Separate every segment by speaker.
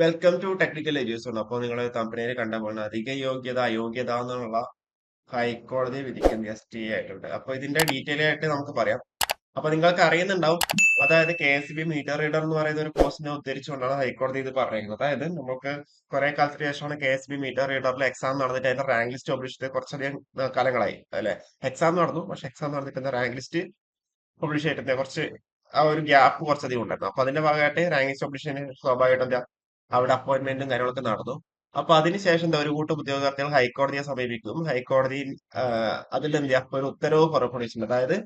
Speaker 1: Welcome to technical എഡ്യൂസൺ അപ്പോൾ നിങ്ങൾ കമ്പനിയിൽ കണ്ട പോലെ അധിക യോഗ്യത അയോഗ്യത എന്നുള്ള ഹൈക്കോടതി വിധിക്കുന്ന എസ് ടി ആയിട്ടുണ്ട്. അപ്പോൾ ഇതിന്റെ ഡീറ്റെയിൽ ആയിട്ട് നമുക്ക് പറയാം. അപ്പൊ നിങ്ങൾക്ക് അറിയുന്നുണ്ടാവും. അതായത് K S B meter reader എന്ന് പറയുന്ന ഒരു പോസ്റ്റിനെ ഉദ്ധരിച്ചുകൊണ്ടാണ് ഹൈക്കോടതി ഇത് പറയുന്നത് അതായത് നമുക്ക് കുറെ കാലത്തിന് ശേഷമാണ് കെ എസ് ബി മീറ്റർ റീഡറിൽ എക്സാം നടന്നിട്ട് അതിന്റെ റാങ്ക് ലിസ്റ്റ് പബ്ലിഷ് ചെയ്ത് കുറച്ചധികം കാലങ്ങളായി അല്ലെ? എക്സാം നടന്നു. പക്ഷെ എക്സാം നടന്നിട്ട് റാങ്ക് ലിസ്റ്റ് പബ്ലിഷ് ചെയ്തിട്ട് കുറച്ച് ആ ഒരു ഗ്യാപ്പ് കുറച്ചധികം ഉണ്ടായിരുന്നു. അപ്പൊ അതിന്റെ ഭാഗമായിട്ട് റാങ്ക് ലിസ്റ്റ് പബ്ലിഷ് ചെയ്യുന്ന സ്വാഭാവികമായിട്ടും അവിടെ അപ്പോയിന്റ്മെന്റും കാര്യങ്ങളൊക്കെ നടന്നു. അപ്പൊ അതിനുശേഷം എന്താ ഒരു കൂട്ടം ഉദ്യോഗാർത്ഥികൾ ഹൈക്കോടതിയെ സമീപിക്കും ഹൈക്കോടതി അതിൽ എന്താ ഒരു ഉത്തരവ് പുറപ്പെടുവിച്ചിട്ടുണ്ട്. അതായത്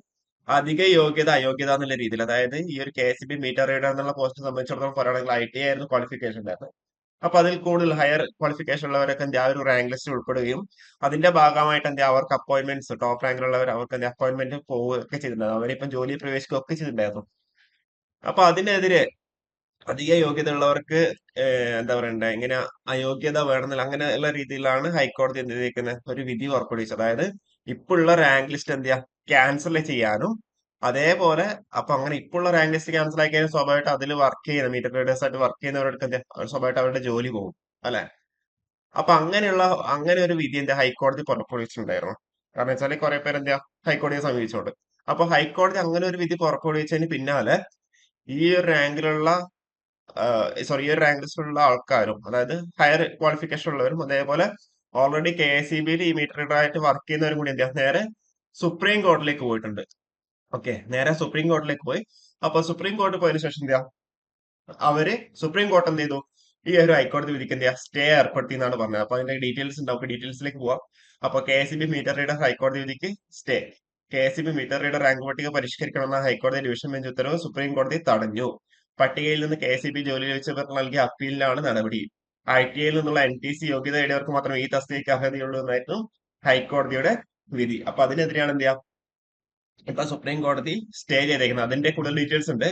Speaker 1: അധിക യോഗ്യത അയോഗ്യത എന്നുള്ള രീതിയിൽ. അതായത് ഈ ഒരു K S B meter reader എന്നുള്ള പോസ്റ്റ് സംബന്ധിച്ചിടത്തോളം പറയുകയാണെങ്കിൽ ഐ ടി ആയിരുന്നു ക്വാളിഫിക്കേഷൻ ഉണ്ടായിരുന്നത്. അപ്പൊ അതിൽ കൂടുതൽ ഹയർ ക്വാളിഫിക്കേഷൻ ഉള്ളവരൊക്കെ എന്താ ഒരു റാങ്ക് ലിസ്റ്റ് ഉൾപ്പെടുകയും അതിന്റെ ഭാഗമായിട്ട് എന്താ അവർക്ക് അപ്പോയിന്റ്മെന്റ്സ് ടോപ്പ് റാങ്കിലുള്ളവർ അവർക്ക് എന്താ അപ്പോയിന്റ്മെന്റ് പോവുകയൊക്കെ ചെയ്തിട്ടുണ്ടായിരുന്നു. അവരിപ്പം ജോലി പ്രവേശിക്കുകയൊക്കെ ചെയ്തിട്ടുണ്ടായിരുന്നു. അപ്പൊ അതിനെതിരെ അധിക യോഗ്യത ഉള്ളവർക്ക് എന്താ പറയണ്ടേ ഇങ്ങനെ അയോഗ്യത വേണമെന്നില്ല അങ്ങനെയുള്ള രീതിയിലാണ് ഹൈക്കോടതി എന്ത് ചെയ്തിരിക്കുന്നത് ഒരു വിധി പുറപ്പെടുവിച്ചത്. അതായത് ഇപ്പോഴുള്ള റാങ്ക് ലിസ്റ്റ് എന്ത് ക്യാൻസൽ ചെയ്യാനും അതേപോലെ അപ്പൊ അങ്ങനെ ഇപ്പോഴുള്ള റാങ്ക് ലിസ്റ്റ് ക്യാൻസൽ ആയി കഴിഞ്ഞാൽ സ്വാഭാവികമായിട്ട് അതിൽ വർക്ക് ചെയ്യുന്ന മീറ്റർ റീഡേഴ്സ് ആയിട്ട് വർക്ക് ചെയ്യുന്നവർക്ക് എന്ത് സ്വാഭാവികമായിട്ട് അവരുടെ ജോലി പോകും അല്ലെ? അപ്പൊ അങ്ങനെയുള്ള അങ്ങനെ ഒരു വിധി എന്താ ഹൈക്കോടതി പുറപ്പെടുവിച്ചിട്ടുണ്ടായിരുന്നു. കാരണം വെച്ചാൽ കുറെ പേര് എന്താ ഹൈക്കോടതിയെ സമീപിച്ചോണ്ട്. അപ്പൊ ഹൈക്കോടതി അങ്ങനെ ഒരു വിധി പുറപ്പെടുവിച്ചതിന് പിന്നാലെ ഈ ഒരു റാങ്കിലുള്ള സോറി ഈ ഒരു റാങ്ക് ലിസ്റ്റിലുള്ള ആൾക്കാരും അതായത് ഹയർ ക്വാളിഫിക്കേഷൻ ഉള്ളവരും അതേപോലെ ഓൾറെഡി കെ എസ് സി ബിയിൽ ഈ മീറ്റർ വർക്ക് ചെയ്യുന്നവരും കൂടി അദ്ദേഹം നേരെ സുപ്രീം കോടതിയിലേക്ക് പോയിട്ടുണ്ട്. ഓക്കെ നേരെ സുപ്രീം കോടതിയിലേക്ക് പോയി. അപ്പൊ സുപ്രീം കോടതി പോയതിനു ശേഷം എന്താ അവർ സുപ്രീം കോർട്ട് എന്ത് ചെയ്തു? ഈ ഒരു ഹൈക്കോടതി വിധിക്ക് സ്റ്റേ ഏർപ്പെടുത്തി എന്നാണ് പറഞ്ഞത്. അപ്പൊ അതിന്റെ ഡീറ്റെയിൽസ് ഉണ്ട്. നമുക്ക് ഡീറ്റെയിൽസിലേക്ക് പോവാം. അപ്പൊ K S B meter reader ഹൈക്കോടതി വിധിക്ക് stay K S B meter reader rank പട്ടിക പരിഷ്കരിക്കണമെന്ന ഹൈക്കോടതി ഡിവിഷൻ ബെഞ്ച് ഉത്തരവ് സുപ്രീം കോടതി തടഞ്ഞു. പട്ടികയിൽ നിന്ന് കെ സി ബി ജോലി ലഭിച്ചവർക്ക് നൽകിയ അപ്പീലിലാണ് നടപടി. ഐ ടി ഐയിൽ നിന്നുള്ള എൻ ടി സി യോഗ്യത നേടിയവർക്ക് മാത്രമേ ഈ തസ്തികയ്ക്ക് അർഹതയുള്ളൂ എന്നായിരുന്നു ഹൈക്കോടതിയുടെ വിധി. അപ്പൊ അതിനെതിരെയാണ് എന്ത് ചെയ്യാം ഇപ്പൊ സുപ്രീം കോടതി സ്റ്റേ ചെയ്തേക്കുന്നത്. അതിന്റെ കൂടുതൽ ഡീറ്റെയിൽസ് ഉണ്ട്.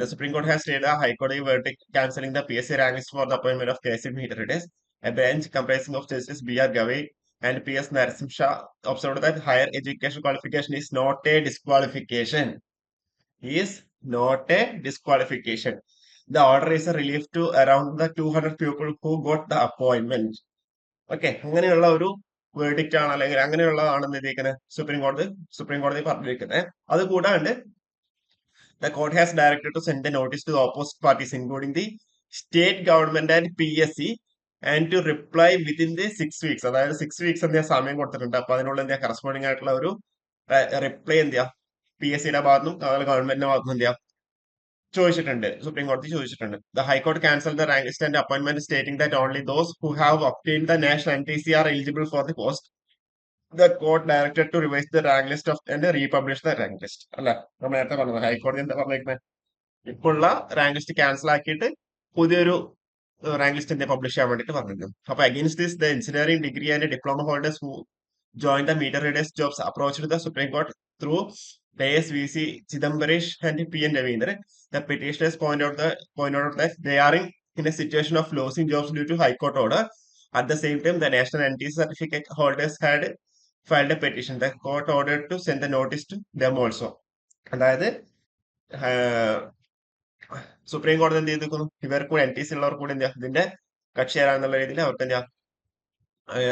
Speaker 1: ദ സുപ്രീം കോടതി ഹാസ് സ്റ്റേഡ് ഹൈക്കോടതി verdict cancelling the P S C rank for the appointment of K C meter readers a bench comprising of justice B R Gavai and P S Narasimha Shah observe that higher education qualification is not a disqualification is not a disqualification the order is a relief to around the two hundred people who got the appointment okay അങ്ങനെയുള്ള ഒരു verdict ആണ് അല്ലെങ്കിൽ അങ്ങനെയുള്ളതാണെന്ന് എന്തിരിക്കുന്നത് supreme കോടതി supreme കോടതി പറഞ്ഞിരിക്കുന്നത്. അത് കൂടാണ്ട് the court has directed to send a notice to opposite parties including the state government and P S C and to reply within the six weeks അതായത് സിക്സ് വീക്സ് എന്താ സമയം കൊടുത്തിട്ടുണ്ട്. അപ്പൊ അതിനുള്ള എന്താ കറസ്പോണ്ടിങ് ആയിട്ടുള്ള ഒരു റിപ്ലൈ എന്തെയാ പി എസ് സിയുടെ ഭാഗത്തും അതുപോലെ ഗവൺമെന്റിന്റെ ഭാഗത്തും എന്ത് ചെയ്യാം? ചോദിച്ചിട്ടുണ്ട്. സുപ്രീം കോടതി ചോദിച്ചിട്ടുണ്ട്. The high court cancel the rank list and appointment stating that only those who have obtain the national N T C R eligible for the post the court directed to revise the rank list of and republish the rank list അല്ല? നമ്മൾ നേരത്തെ പറഞ്ഞത് ഹൈക്കോടതി എന്താ പറഞ്ഞിരിക്കുന്നത് ഇപ്പോഴുള്ള rank list cancel ആക്കിയിട്ട് പുതിയൊരു റാങ്ക് ലിസ്റ്റ് എന്തെങ്കിലും പബ്ലിഷ് ചെയ്യാൻ വേണ്ടിട്ട് പറഞ്ഞിരുന്നു. അപ്പൊ against this the engineering degree and diploma holders who join the meter readers jobs approach the supreme court through Layes VC Chidambaresh and P. N. Ravindra. The petitioners point out, the, point out that they are in, in a situation of losing jobs due to High Court order. At the same time, the National entity certificate holders had filed a petition. The court ordered to send the notice to them also. അതായത് supreme കോടതി എന്ത് ചെയ്തിരിക്കുന്നു ഇവർക്ക് കൂടി N T C ഉള്ളവർ കൂടി എന്താ ഇതിന്റെ കക്ഷി ചേരാന്നുള്ള രീതിയിൽ അവർക്ക് എന്താ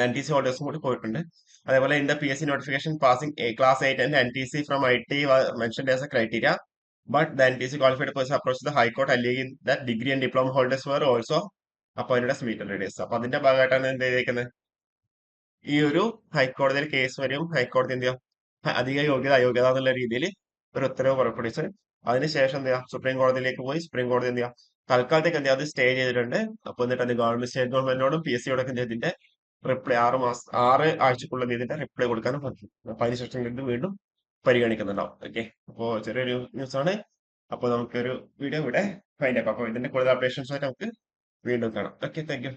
Speaker 1: എൻ ടി സി ഹോൾഡേഴ്സും കൂടി പോയിട്ടുണ്ട്. അതേപോലെ in the P S C notification passing class eight and N T C from I T mention as a criteria but the N T C qualified person approach the high court അല്ലെങ്കിൽ the degree and diploma holders were also appointed as meter readers അപ്പൊ അതിന്റെ ഭാഗമായിട്ടാണ് എന്ത് ചെയ്തിരിക്കുന്നത് ഈ ഒരു ഹൈക്കോടതിയിൽ case വരും ഹൈക്കോടതി എന്ത് ചെയ്യും? അധിക യോഗ്യത അയോഗ്യത എന്നുള്ള രീതിയിൽ ഒരു ഉത്തരവ് പുറപ്പെടുവിച്ച്. അതിനുശേഷം എന്ത് ചെയ്യാം? സുപ്രീം കോടതിയിലേക്ക് പോയി സുപ്രീം കോടതി എന്ത് ചെയ്യാം? തൽക്കാലത്തേക്ക് എന്ത് ചെയ്യാം? അത് സ്റ്റേ ചെയ്തിട്ടുണ്ട്. അപ്പൊ എന്നിട്ട് അത് ഗവൺമെന്റ് സ്റ്റേറ്റ് ഗവൺമെന്റിനോടും പി എസ് സിയോടൊക്കെ ഇതിന്റെ റിപ്ലൈ ആറ് മാസം ആറ് ആഴ്ചക്കുള്ള ഇതിന്റെ റിപ്ലൈ കൊടുക്കാനും പറ്റും. അപ്പൊ അതിനുശേഷം ഇത് വീണ്ടും പരിഗണിക്കുന്നുണ്ടാവും. ഓക്കെ അപ്പോ ചെറിയൊരു ന്യൂസ് ആണ്. അപ്പൊ നമുക്കൊരു വീഡിയോ ഇവിടെ ഫൈൻഡ് ആക്കാം അപ്പൊ ഇതിന്റെ കൂടുതൽ അപ്ഡേഷൻസ് ആയിട്ട് നമുക്ക് വീണ്ടും കാണാം. Okay thank